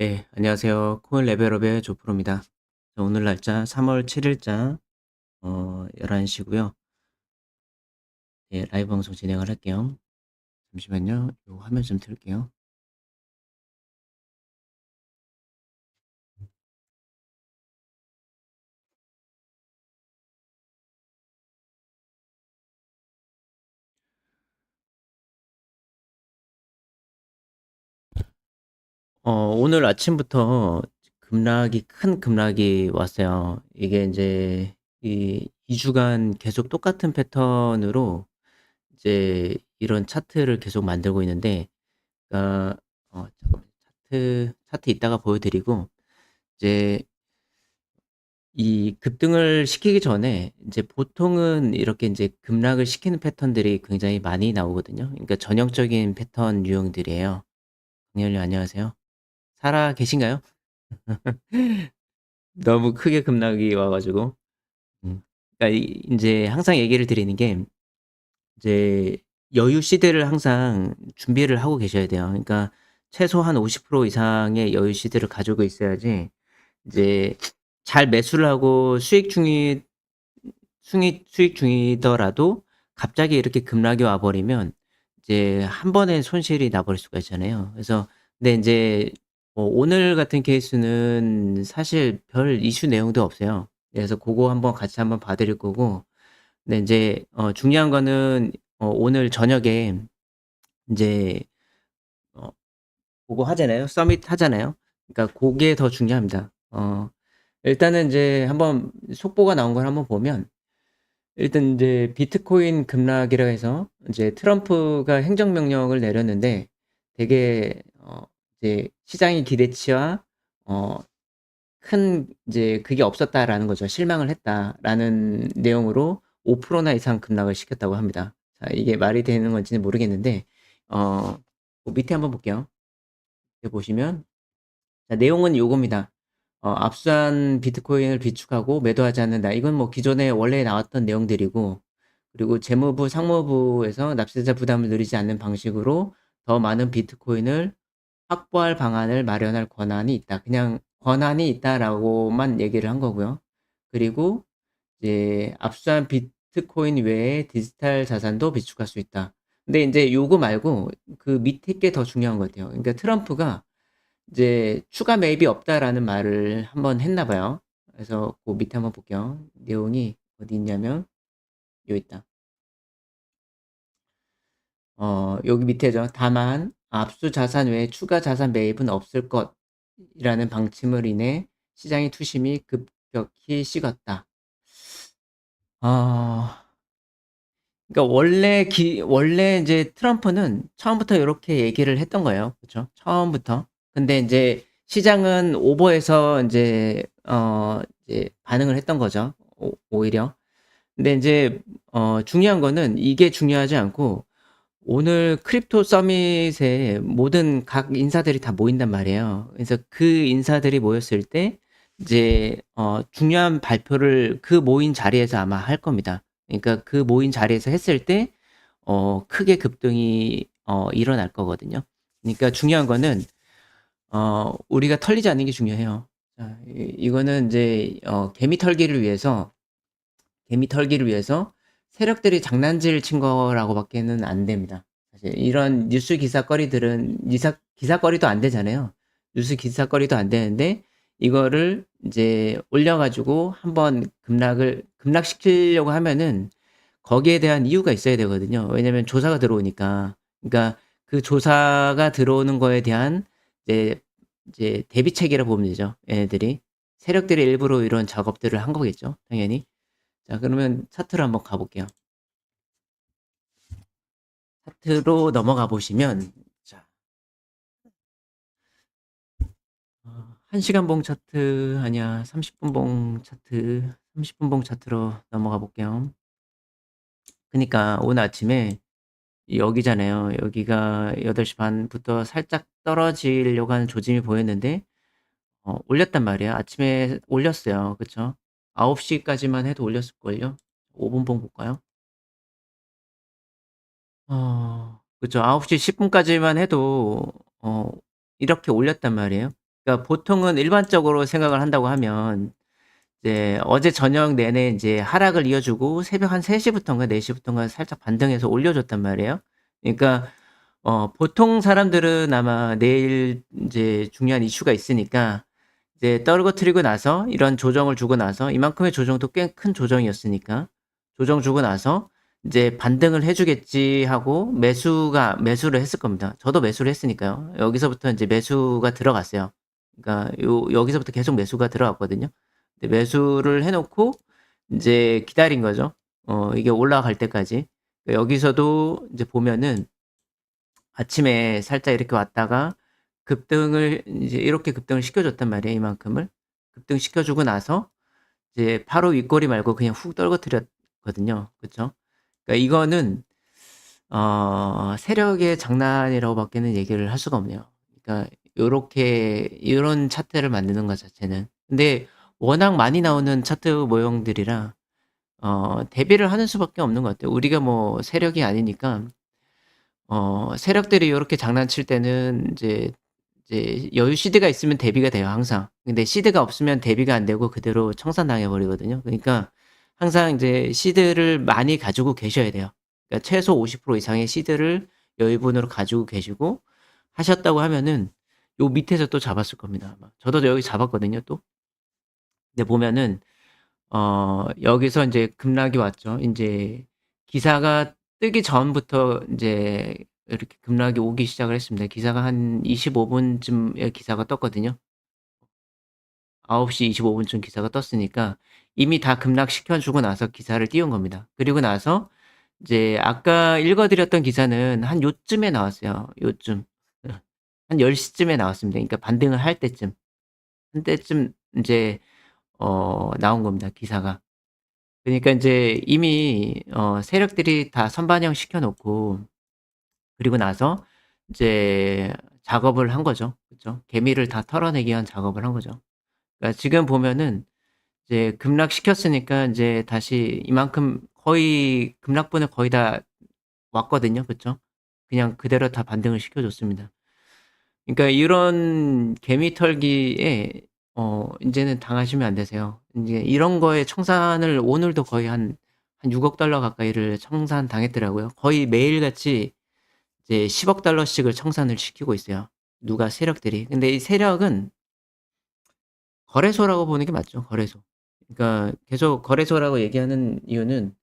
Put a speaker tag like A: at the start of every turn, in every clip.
A: 네, 안녕하세요. 코인 레벨업의 조프로입니다. 오늘 날짜 3월 7일자 어, 11시고요. 네, 라이브 방송 진행을 할게요. 잠시만요. 요 화면 좀 틀게요. 어, 오늘 아침부터 급락이 큰 급락이 왔어요. 이게 이제 이 2 주간 계속 똑같은 패턴으로 이제 이런 차트를 계속 만들고 있는데 그러니까 어, 잠깐만 차트 차트 이따가 보여 드리고 이제 이 급등을 시키기 전에 이제 보통은 이렇게 이제 급락을 시키는 패턴들이 굉장히 많이 나오거든요. 그러니까 전형적인 패턴 유형들이에요. 강렬님 안녕하세요. 살아 계신가요? 너무 크게 급락이 와 가지고. 음. 그러니까 이 인제 항상 얘기를 드리는 게 이제 여유 시대를 항상 준비를 하고 계셔야 돼요. 그러니까 최소한 50% 이상의 여유 시대를 가지고 있어야지 이제 잘 매수를 하고 수익 중이 수익 수익 중이더라도 갑자기 이렇게 급락이 와 버리면 이제 한 번에 손실이 나 버릴 수가 있잖아요. 그래서 근데 인제 뭐 오늘 같은 케이스는 사실 별 이슈 내용도 없어요. 그래서 고거 한번 같이 한번 봐 드릴 거고 근데 인제 어 중요한 거는 어 오늘 저녁에 인제 어 고거 하잖아요. 서밋 하잖아요. 그러니까 고게 더 중요합니다. 어 일단은 인제 한번 속보가 나온 걸 한번 보면 일단 인제 비트코인 급락이라 해서 이제 트럼프가 행정명령을 내렸는데 되게 어 이제 시장의 기대치와 어 큰 이제 그게 없었다라는 거죠. "실망을 했다."라는 내용으로 5%나 이상 급락을 시켰다고 합니다. 자 이게 말이 되는 건지는 모르겠는데 어그 밑에 한번 볼게요. 보시면 자 내용은 요겁니다. 어 "압수한 비트코인을 비축하고 매도하지 않는다." 이건 뭐 기존에 원래 나왔던 내용들이고 그리고 "재무부, 상무부에서 납세자 부담을 늘리지 않는 방식으로 더 많은 비트코인을 확보할 방안을 마련할 권한이 있다." 그냥 "권한이 있다."라고만 얘기를 한 거고요. 그리고 이제 "압수한 비트코인 외에 디지털 자산도 비축할 수 있다." 근데 인제 요거 말고 그 밑에 게 더 중요한 것 같아요. 그러니까 트럼프가 이제 "추가 매입이 없다."라는 말을 한번 했나 봐요. 그래서 고 밑에 한번 볼게요. 내용이 어디 있냐면 요 있다. 어 여기 밑에죠. "다만 압수 자산 외에 추가 자산 매입은 없을 것"이라는 방침을 인해 시장의 투심이 급격히 식었다. 아 그러니까 원래 기 원래 인제 트럼프는 처음부터 요렇게 얘기를 했던 거예요. 그쵸? 처음부터. 근데 인제 시장은 오버해서 인제 어 이제 반응을 했던 거죠 오 오히려. 근데 인제 어 중요한 거는 이게 중요하지 않고 오늘 크립토 서밋에 모든 각 인사들이 다 모인단 말이에요. 그래서 그 인사들이 모였을 때 이제 어 중요한 발표를 그 모인 자리에서 아마 할 겁니다. 그러니까 그 모인 자리에서 했을 때 어 크게 급등이 어 일어날 거거든요. 그러니까 중요한 거는 어 우리가 털리지 않는 게 중요해요. 자이 이거는 인제 어 개미 털기를 위해서 개미 털기를 위해서 세력들이 장난질 친 거라고 밖에는 안 됩니다. 사실 이런 뉴스 기사거리들은 기사 기사거리도 안 되잖아요. 뉴스 기사거리도 안 되는데 이거를 인제 올려 가지고 한번 급락을 급락시키려고 하면은 거기에 대한 이유가 있어야 되거든요. 왜냐면 조사가 들어오니까. 그러니까 그 조사가 들어오는 거에 대한 이제 이제 대비책이라고 보면 되죠, 얘네들이. 세력들이 일부러 이런 작업들을 한 거겠죠, 당연히. 자 그러면 차트로 한번 가 볼게요. 차트로 넘어가 보시면 자 어 1 시간 봉 차트 아니야 30분 봉 차트 30분 봉 차트로 넘어가 볼게요. 그니까 오늘 아침에 여기잖아요. 여기가 8시 반부터 살짝 떨어지려고 하는 조짐이 보였는데 어 올렸단 말이에요. 아침에 올렸어요. 그쵸? 9 시까지만 해도 올렸을걸요? 5분 봉 볼까요? 어 그쵸. 9시 10 분까지만 해도 어 이렇게 올렸단 말이에요. 그러니까 보통은 일반적으로 생각을 한다고 하면 이제 어제 저녁 내내 인제 하락을 이어주고 새벽 한 3 시부턴가 4 시부턴가 살짝 반등해서 올려줬단 말이에요. 그러니까 어 보통 사람들은 아마 내일 인제 중요한 이슈가 있으니까 이제 떨어뜨리고 나서 이런 조정을 주고 나서 이만큼의 조정도 꽤 큰 조정이었으니까 조정 주고 나서 이제 '반등을 해 주겠지.' 하고 매수가 매수를 했을 겁니다. 저도 매수를 했으니까요. 여기서부터 인제 매수가 들어갔어요. 그러니까 요 여기서부터 계속 매수가 들어갔거든요. 근데 매수를 해 놓고 인제 기다린 거죠. 어 이게 올라갈 때까지. 여기서도 이제 보면은 아침에 살짝 이렇게 왔다가 급등을 이제 이렇게 급등을 시켜줬단 말이에요, 이만큼을. 급등 시켜 주고 나서 이제 바로 윗꼬리 말고 그냥 훅 떨어뜨렸거든요. 그쵸? 그러니까 이거는 어 세력의 장난이라고 밖에는 얘기를 할 수가 없네요. 그러니까 요렇게 요런 차트를 만드는 것 자체는. 근데 워낙 많이 나오는 차트 모형들이라 어 대비를 하는 수밖에 없는 것 같아요. 우리가 뭐 세력이 아니니까 어 세력들이 요렇게 장난칠 때는 이제 이제 여유 시드가 있으면 대비가 돼요, 항상. 근데 시드가 없으면 대비가 안 되고 그대로 청산당해 버리거든요. 그러니까 항상 이제 시드를 많이 가지고 계셔야 돼요. 그러니까 최소 50% 이상의 시드를 여유분으로 가지고 계시고 하셨다고 하면은 요 밑에서 또 잡았을 겁니다, 아마. 저도 여기 잡았거든요, 또. 근데 보면은 어 여기서 인제 급락이 왔죠. 인제 기사가 뜨기 전부터 인제 이렇게 급락이 오기 시작을 했습니다. 기사가 한 25 분쯤에 기사가 떴거든요. 9시 25 분쯤 기사가 떴으니까 이미 다 급락시켜 주고 나서 기사를 띄운 겁니다. 그리고 나서 이제 아까 읽어 드렸던 기사는 한 요쯤에 나왔어요, 요쯤. 한 10 시쯤에 나왔습니다. 그러니까 반등을 할 때쯤. 한 때쯤 인제 어 나온 겁니다, 기사가. 그러니까 인제 이미 어 세력들이 다 선반영 시켜 놓고 그리고 나서 이제 작업을 한 거죠. 그죠? 개미를 다 털어내기 위한 작업을 한 거죠. 그러니까 지금 보면은 이제 급락시켰으니까 인제 다시 이만큼 거의 급락분을 거의 다 왔거든요. 그쵸? 그냥 그대로 다 반등을 시켜 줬습니다. 그러니까 이런 개미 털기에 어 인제는 당하시면 안 되세요. 인제 이런 거에 청산을 오늘도 거의 한 한 6억 달러 가까이를 청산 당했더라고요. 거의 매일같이 이제 10억 달러씩을 청산을 시키고 있어요, 누가 세력들이. 근데 이 세력은 거래소라고 보는 게 맞죠, 거래소. 그러니까 계속 거래소라고 얘기하는 이유는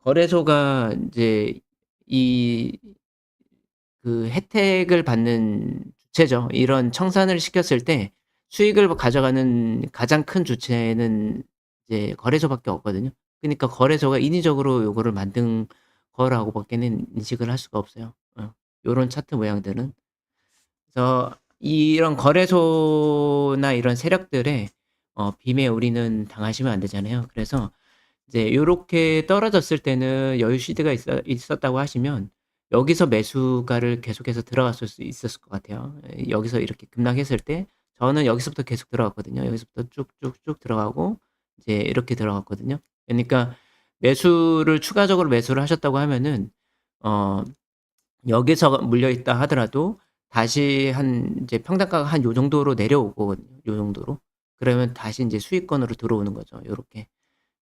A: 거래소가 인제 이 그 혜택을 받는 주체죠. 이런 청산을 시켰을 때 수익을 가져가는 가장 큰 주체는 이제 거래소밖에 없거든요. 그니까 거래소가 인위적으로 요거를 만든 거라고 밖에는 인식을 할 수가 없어요. 어 요런 차트 모양들은. 그래서 이런 거래소나 이런 세력들의 어 빔에 우리는 당하시면 안 되잖아요. 그래서 이제 요렇게 떨어졌을 때는 여유 시드가 있어 있었다고 하시면 여기서 매수가를 계속해서 들어갔을 수 있었을 것 같아요. 예 여기서 이렇게 급락했을 때 저는 여기서부터 계속 들어갔거든요. 여기서부터 쭉쭉쭉 들어가고 이제 이렇게 들어갔거든요. 그러니까 매수를 추가적으로 매수를 하셨다고 하면은 어 여기서 물려 있다 하더라도 다시 한 이제 평단가가 한 요 정도로 내려오거든요, 요 정도로. 그러면 다시 인제 수익권으로 들어오는 거죠, 요렇게.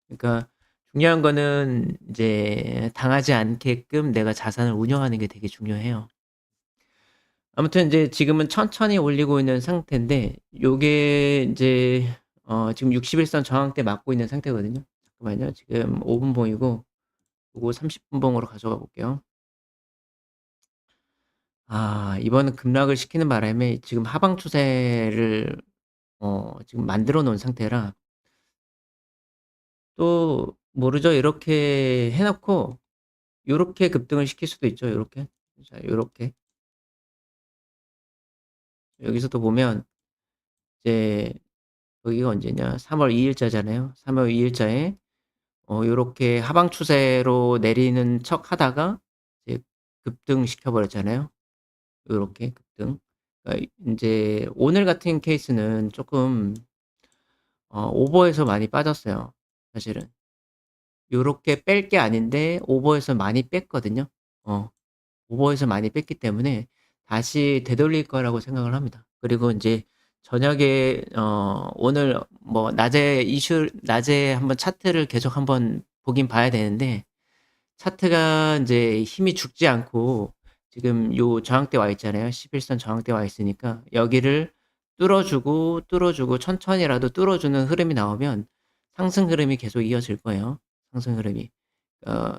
A: 그러니까 중요한 거는 이제 당하지 않게끔 내가 자산을 운영하는 게 되게 중요해요. 아무튼 인제 지금은 천천히 올리고 있는 상태인데 요게 인제 어 지금 60 일선 저항대 맞고 있는 상태거든요. 잠깐만요. 지금 5분 봉이고 요거 30분 봉으로 가져가 볼게요. 아 이번은 급락을 시키는 바람에 지금 하방 추세를 어 지금 만들어 놓은 상태라 또 모르죠. 이렇게 해 놓고 요렇게 급등을 시킬 수도 있죠, 요렇게. 자 요렇게. 여기서도 보면 이제 여기가 언제냐. 3 월 2 일자잖아요. 3 월 2 일자에 어 요렇게 하방 추세로 내리는 척하다가 이제 급등시켜 버렸잖아요. 요렇게 급등. 그러니까 인제 오늘 같은 케이스는 쪼끔 어 오버해서 많이 빠졌어요, 사실은. 요렇게 뺄 게 아닌데 오버해서 많이 뺐거든요. 어 오버해서 많이 뺐기 때문에 다시 되돌릴 거라고 생각을 합니다. 그리고 인제 저녁에 어 오늘 뭐 낮에 이슈 낮에 한번 차트를 계속 한번 보긴 봐야 되는데 차트가 인제 힘이 죽지 않고 지금 요 저항대 와 있잖아요. 11선 저항대 와 있으니까 여기를 뚫어주고, 뚫어주고 천천히라도 뚫어주는 흐름이 나오면 상승 흐름이 계속 이어질 거예요, 상승 흐름이. 어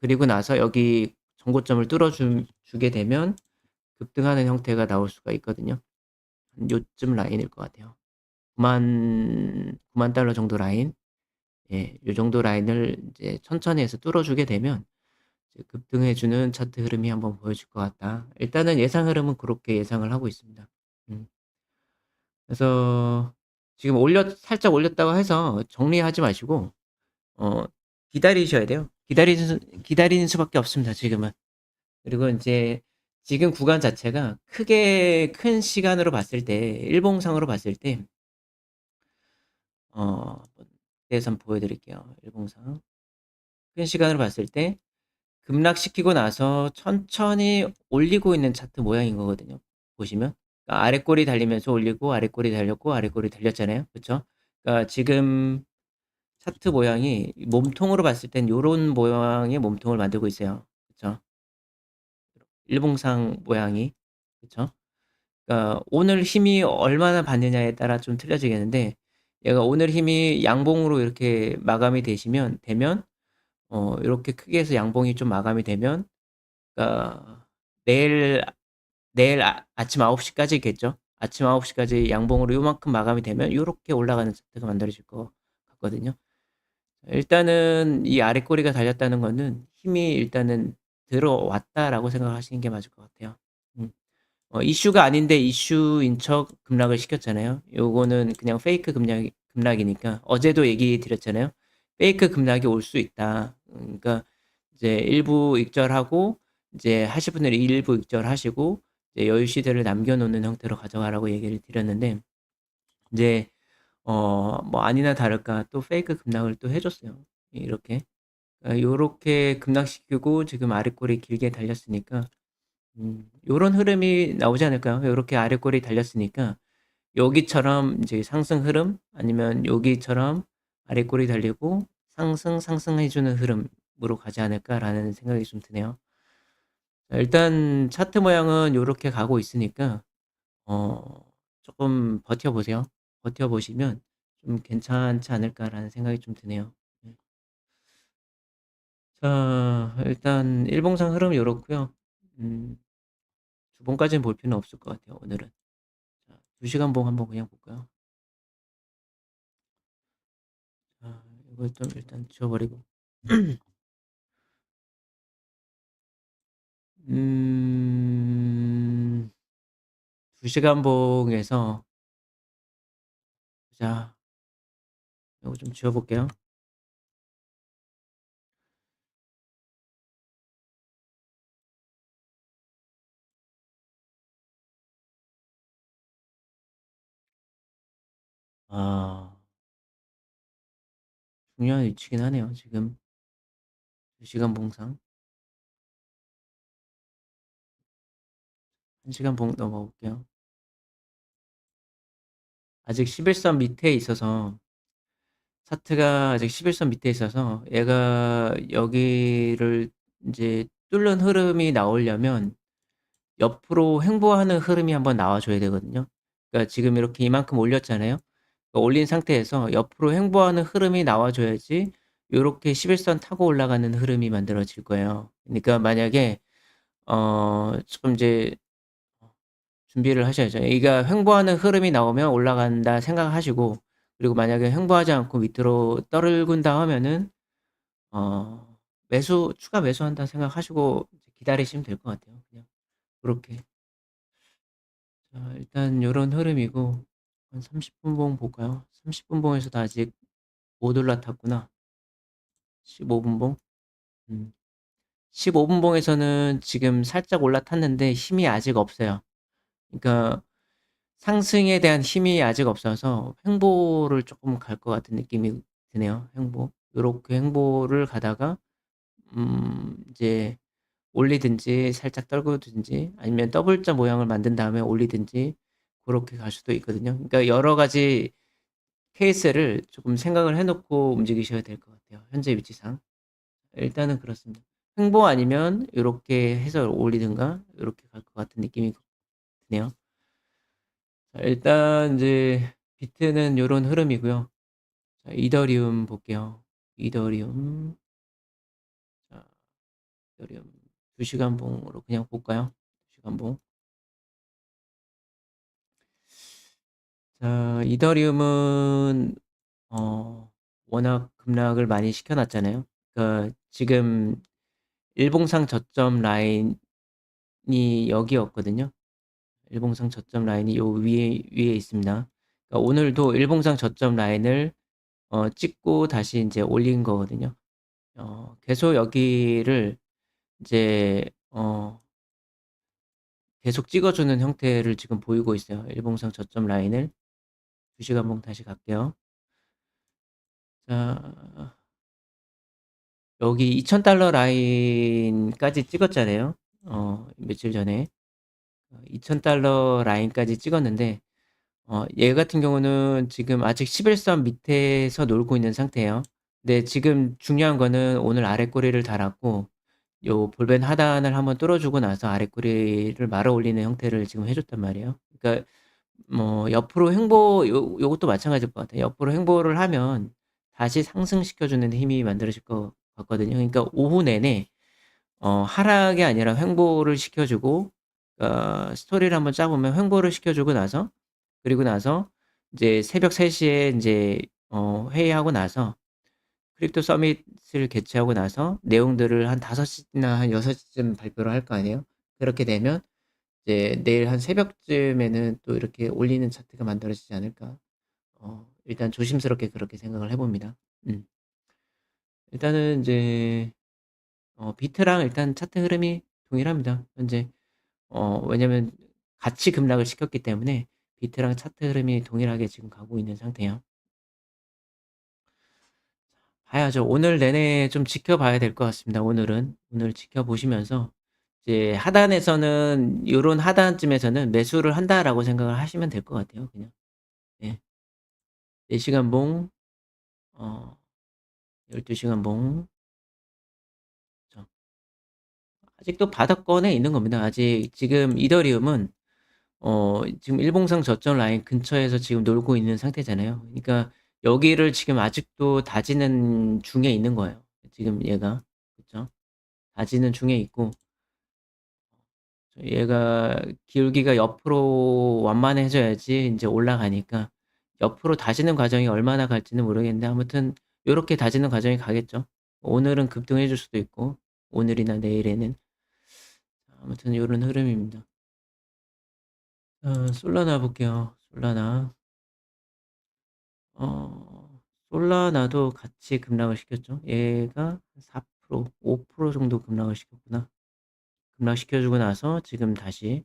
A: 그리고 나서 여기 전고점을 뚫어주 주게 되면 급등하는 형태가 나올 수가 있거든요. 한 요쯤 라인일 것 같아요. 9만 9만 달러 정도 라인. 예. 요 정도 라인을 이제 천천히 해서 뚫어주게 되면 급등해 주는 차트 흐름이 한번 보여질 것 같다. 일단은 예상 흐름은 고렇게 예상을 하고 있습니다. 음. 그래서 지금 올렸 살짝 올렸다고 해서 정리하지 마시고 어 기다리셔야 돼요. 기다리는 수 기다리는 수밖에 없습니다, 지금은. 그리고 인제 지금 구간 자체가 크게 큰 시간으로 봤을 때 일봉상으로 봤을 때어 그래서 한번 보여 드릴게요, 일봉상. 큰 시간으로 봤을 때 급락시키고 나서 천천히 올리고 있는 차트 모양인 거거든요, 보시면. 그러니까 아래 꼬리 달리면서 올리고 아래 꼬리 달렸고 아래 꼬리 달렸잖아요. 그쵸? 그러니까 지금 차트 모양이 몸통으로 봤을 땐 요런 모양의 몸통을 만들고 있어요. 그쵸? 일봉상 모양이. 그쵸? 그러니까 오늘 힘이 얼마나 받느냐에 따라 좀 틀려지겠는데 얘가 오늘 힘이 양봉으로 이렇게 마감이 되시면 되면 어 요렇게 크게 해서 양봉이 좀 마감이 되면 그러니까 내일 내일 아 아침 9시 까지겠죠. 아침 9시 까지 양봉으로 요만큼 마감이 되면 요렇게 올라가는 차트가 만들어질 것 같거든요. 일단은 이 아래 꼬리가 달렸다는 거는 힘이 일단은 들어왔다라고 생각하시는 게 맞을 것 같아요. 음. 어 이슈가 아닌데 이슈인 척 급락을 시켰잖아요. 요거는 그냥 페이크 급락 급락이니까 어제도 얘기 드렸잖아요. 페이크 급락이 올 수 있다. 음 그러니까 이제 일부 익절하고 이제 하실 분들이 일부 익절하시고 이제 여유 시대를 남겨 놓는 형태로 가져가라고 얘기를 드렸는데 인제 어 뭐 아니나 다를까 또 페이크 급락을 또 해 줬어요. 이렇게. 아 요렇게 급락시키고 지금 아래 꼬리 길게 달렸으니까 음 요런 흐름이 나오지 않을까요? 요렇게 아래 꼬리 달렸으니까 여기처럼 이제 상승 흐름 아니면 여기처럼 아래 꼬리 달리고 상승, 상승해 주는 흐름으로 가지 않을까라는 생각이 좀 드네요. 자 일단 차트 모양은 요렇게 가고 있으니까 어 쪼끔 버텨 보세요. 버텨 보시면 좀 괜찮지 않을까라는 생각이 좀 드네요. 네. 자 일단 일봉상 흐름 요렇고요. 음 주봉까지는 볼 필요는 없을 것 같아요, 오늘은. 자2 시간 봉 한번 그냥 볼까요? 이걸 좀 일단 지워 버리고 음. 2 시간 봉에서 자 요거 좀 지워 볼게요. 중요한 위치긴 하네요, 지금. 2 시간 봉상. 1 시간 봉 넘어가 볼게요. 아직 11선 밑에 있어서 차트가 아직 11선 밑에 있어서 얘가 여기를 인제 뚫는 흐름이 나오려면 옆으로 횡보하는 흐름이 한번 나와 줘야 되거든요. 그러니까 지금 이렇게 이만큼 올렸잖아요. 그 올린 상태에서 옆으로 횡보하는 흐름이 나와 줘야지 요렇게 11선 타고 올라가는 흐름이 만들어질 거예요. 그러니까 만약에 어 좀 이제 준비를 하셔야죠. 얘가 횡보하는 흐름이 나오면 올라간다 생각하시고 그리고 만약에 횡보하지 않고 밑으로 떨군다 하면은 어 매수 추가 매수한다 생각하시고 기다리시면 될 것 같아요 그냥. 고렇게. 자 일단 요런 흐름이고 한 30분 봉 볼까요? 30분 봉에서도 아직 못 올라탔구나. 15분 봉. 음. 15분 봉에서는 지금 살짝 올라탔는데 힘이 아직 없어요. 그러니까 상승에 대한 힘이 아직 없어서 횡보를 쪼끔 갈것 같은 느낌이 드네요, 횡보. 요렇게 횡보를 가다가 음 이제 올리든지 살짝 떨구든지 아니면 더블자 모양을 만든 다음에 올리든지 고렇게 갈 수도 있거든요. 그러니까 여러 가지 케이스를 조금 생각을 해 놓고 움직이셔야 될 것 같아요, 현재 위치상. 일단은 그렇습니다. 횡보 아니면 요렇게 해서 올리든가 요렇게 갈 것 같은 느낌이 드네요. 자 일단 인제 비트는 요런 흐름이고요. 자 이더리움 볼게요. 이더리움. 자 이더리움 2 시간 봉으로 그냥 볼까요? 2 시간 봉. 자 이더리움은 어 워낙 급락을 많이 시켜 놨잖아요. 그러니까 지금 일봉상 저점 라인이 여기였거든요. 일봉상 저점 라인이 요 위에 위에 있습니다. 그러니까 오늘도 일봉상 저점 라인을 어 찍고 다시 인제 올린 거거든요. 어 계속 여기를 이제 어 계속 찍어 주는 형태를 지금 보이고 있어요, 일봉상 저점 라인을. 2 시간 봉 다시 갈게요. 자 여기 $2,000 라인까지 찍었잖아요, 어 며칠 전에. 어 $2,000 라인까지 찍었는데 어 얘 같은 경우는 지금 아직 11선 밑에서 놀고 있는 상태예요. 근데 지금 중요한 거는 오늘 아랫꼬리를 달았고 요 볼벤 하단을 한번 뚫어 주고 나서 아랫꼬리를 말아 올리는 형태를 지금 해 줬단 말이에요. 그러니까 뭐 옆으로 횡보 요 요것도 마찬가지일 것 같아요. 옆으로 횡보를 하면 다시 상승시켜 주는 힘이 만들어질 것 같거든요. 그러니까 오후 내내 어 하락이 아니라 횡보를 시켜 주고 어 스토리를 한번 짜 보면 횡보를 시켜 주고 나서 그리고 나서 이제 새벽 3 시에 인제 어 회의하고 나서 크립토 서밋을 개최하고 나서 내용들을 한 5 시나 한 6 시쯤 발표를 할 거 아니에요. 그렇게 되면 이제 내일 한 새벽쯤에는 또 이렇게 올리는 차트가 만들어지지 않을까. 어 일단 조심스럽게 그렇게 생각을 해 봅니다. 음. 일단은 인제 어 비트랑 일단 차트 흐름이 동일합니다, 현재. 어 왜냐면 같이 급락을 시켰기 때문에 비트랑 차트 흐름이 동일하게 지금 가고 있는 상태예요. 봐야죠. 오늘 내내 좀 지켜봐야 될 것 같습니다, 오늘은. 오늘 지켜보시면서 이제 하단에서는 요런 하단쯤에서는 '매수를 한다.'라고 생각을 하시면 될 것 같아요, 그냥. 예. 4 시간 봉 어 12 시간 봉. 그쵸. 아직도 바닥권에 있는 겁니다. 아직 지금 이더리움은 어 지금 일봉상 저점 라인 근처에서 지금 놀고 있는 상태잖아요. 그러니까 여기를 지금 아직도 다지는 중에 있는 거예요, 지금 얘가. 그쵸? 다지는 중에 있고 얘가 기울기가 옆으로 완만해져야지 인제 올라가니까 옆으로 다지는 과정이 얼마나 갈지는 모르겠는데 아무튼 요렇게 다지는 과정이 가겠죠. 오늘은 급등해 줄 수도 있고 오늘이나 내일에는. 아무튼 요런 흐름입니다. 어 솔라나 볼게요. 솔라나. 어 솔라나도 같이 급락을 시켰죠. 얘가 한4% 5% 정도 급락을 시켰구나. 급락시켜 주고 나서 지금 다시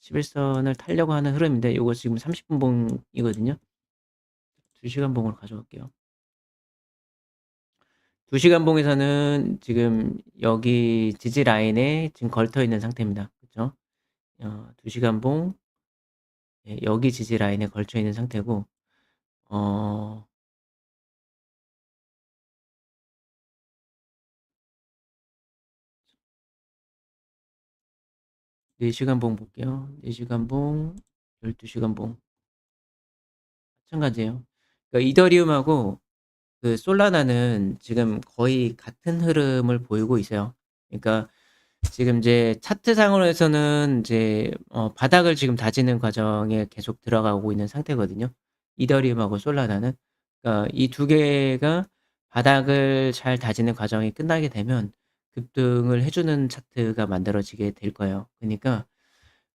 A: 11선을 타려고 하는 흐름인데 요거 지금 30분 봉이거든요. 2 시간 봉으로 가져갈게요. 2 시간 봉에서는 지금 여기 지지 라인에 지금 걸터 있는 상태입니다. 그쵸? 어2 시간 봉 예 여기 지지 라인에 걸쳐 있는 상태고 어 4 시간 봉 볼게요. 4 시간 봉, 12 시간 봉. 마찬가지예요. 그러니까 이더리움하고 그 솔라나는 지금 거의 같은 흐름을 보이고 있어요. 그러니까 지금 이제 차트상으로 해서는 이제 어 바닥을 지금 다지는 과정에 계속 들어가고 있는 상태거든요, 이더리움하고 솔라나는. 그러니까 이 두 개가 바닥을 잘 다지는 과정이 끝나게 되면 급등을 해 주는 차트가 만들어지게 될 거예요. 그니까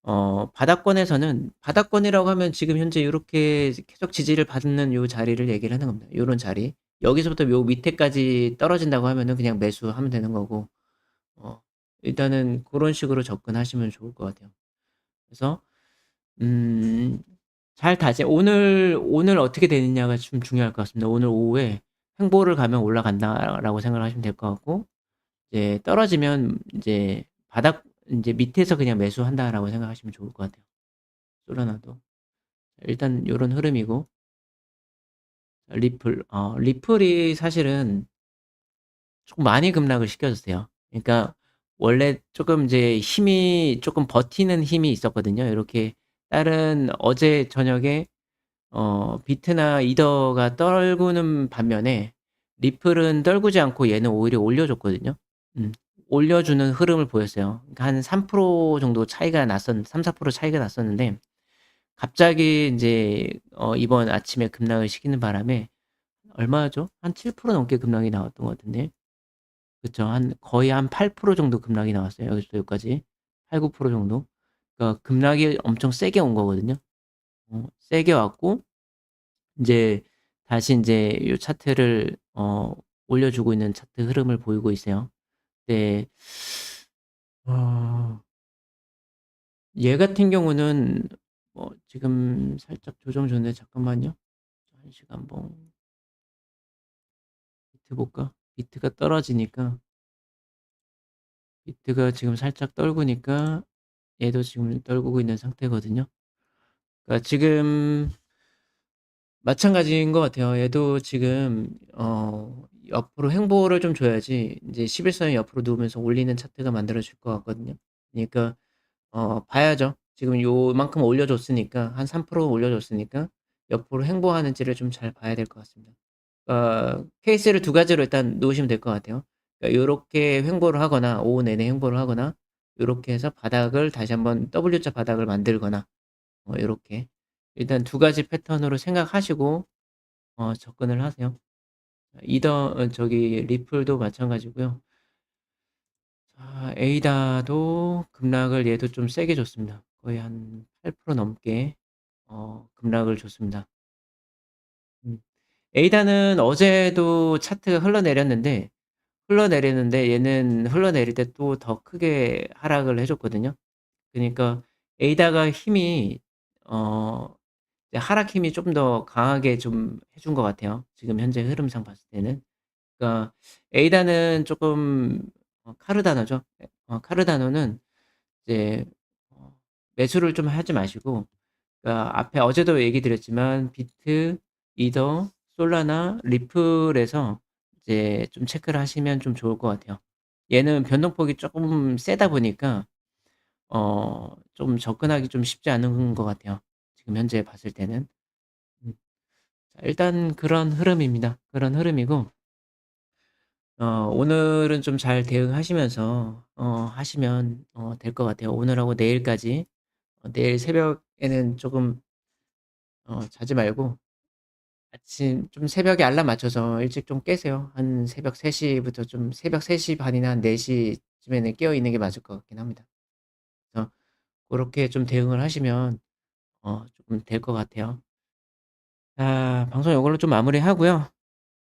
A: 어 바닥권에서는 바닥권이라고 하면 지금 현재 요렇게 계속 지지를 받는 요 자리를 얘기를 하는 겁니다. 요런 자리. 여기서부터 요 밑에까지 떨어진다고 하면은 그냥 매수하면 되는 거고 어 일단은 고런 식으로 접근하시면 좋을 것 같아요. 그래서 음 잘 다지 오늘 오늘 어떻게 되느냐가 좀 중요할 것 같습니다. 오늘 오후에 '횡보를 가면 올라간다.'라고 생각을 하시면 될 것 같고 이제 떨어지면 인제 바닥 인제 '밑에서 그냥 매수한다.'라고 생각하시면 좋을 것 같아요. 솔라나도. 일단 요런 흐름이고. 리플 어 리플이 사실은 조금 많이 급락을 시켜줬어요. 그러니까 원래 쪼끔 이제 힘이 쪼끔 버티는 힘이 있었거든요. 요렇게 다른 어제 저녁에 어 비트나 이더가 떨구는 반면에 리플은 떨구지 않고 얘는 오히려 올려줬거든요. 음. 올려주는 흐름을 보였어요. 그러니까 한 3% 정도 차이가 났었 3-4% 차이가 났었는데 갑자기 인제 어 이번 아침에 급락을 시키는 바람에 얼마죠? 한 7% 넘게 급락이 나왔던 것 같은데. 그쵸. 한 거의 한 8% 정도 급락이 나왔어요. 여기서부터 여기까지. 8-9% 정도. 그러니까 급락이 엄청 세게 온 거거든요. 어 세게 왔고 인제 다시 인제 요 차트를 어 올려주고 있는 차트 흐름을 보이고 있어요. 네. 어 얘 같은 경우는 뭐 지금 살짝 조정 줬는데 잠깐만요. 1 시간 봉. 비트 볼까? 비트가 떨어지니까 비트가 지금 살짝 떨구니까 얘도 지금 떨구고 있는 상태거든요. 그러니까 지금 마찬가지인 것 같아요. 얘도 지금 어 옆으로 횡보를 좀 줘야지 인제 11선을 옆으로 누우면서 올리는 차트가 만들어질 것 같거든요. 그러니까 어 봐야죠. 지금 요만큼 올려줬으니까 한 3% 올려줬으니까 옆으로 횡보하는지를 좀 잘 봐야 될 것 같습니다. 어 케이스를 2 가지로 일단 놓으시면 될 것 같아요. 그러니까 요렇게 횡보를 하거나 오후 내내 횡보를 하거나 요렇게 해서 바닥을 다시 한번 W자 바닥을 만들거나 어 요렇게 일단 2 가지 패턴으로 생각하시고 어 접근을 하세요. 이더 어 저기 리플도 마찬가지고요. 자 에이다도 급락을 얘도 좀 세게 줬습니다. 거의 한 8% 넘게 어 급락을 줬습니다. 음. 에이다는 어제도 차트가 흘러내렸는데 흘러내리는데 얘는 흘러내릴 때 또 더 크게 하락을 해 줬거든요. 그니까 에이다가 힘이 어 하락 힘이 쪼끔 더 강하게 좀 해준 것 같아요, 지금 현재 흐름상 봤을 때는. 그러니까 에이다는 어 카르다노죠. 예어 카르다노는 이제 어 매수를 좀 하지 마시고 그러니까 앞에 어제도 얘기 드렸지만 비트, 이더, 솔라나, 리플에서 이제 좀 체크를 하시면 좀 좋을 것 같아요. 얘는 변동폭이 쪼끔 세다 보니까 어 좀 접근하기 좀 쉽지 않은 것 같아요, 지금 현재 봤을 때는. 음. 자 일단 그런 흐름입니다. 그런 흐름이고 어 오늘은 좀 잘 대응하시면서 어 하시면 어 될 것 같아요. 오늘하고 내일까지. 어 내일 새벽에는 쪼금 어 자지 말고 아침 좀 새벽에 알람 맞춰서 일찍 좀 깨세요. 한 새벽 3 시부터 좀 새벽 3시 반이나 한 4 시쯤에는 깨어 있는 게 맞을 것 같긴 합니다. 그래서 고렇게 좀 대응을 하시면 어 쪼끔 될 것 같아요. 자 방송 요걸로 좀 마무리하고요.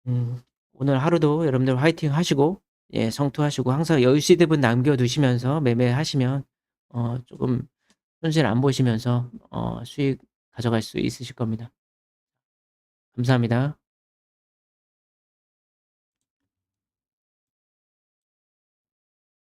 A: 음 오늘 하루도 여러분들 화이팅 하시고 예 성투하시고 항상 여유 시드분 남겨 두시면서 매매하시면 어 쪼금 손실 안 보시면서 어 수익 가져갈 수 있으실 겁니다. 감사합니다.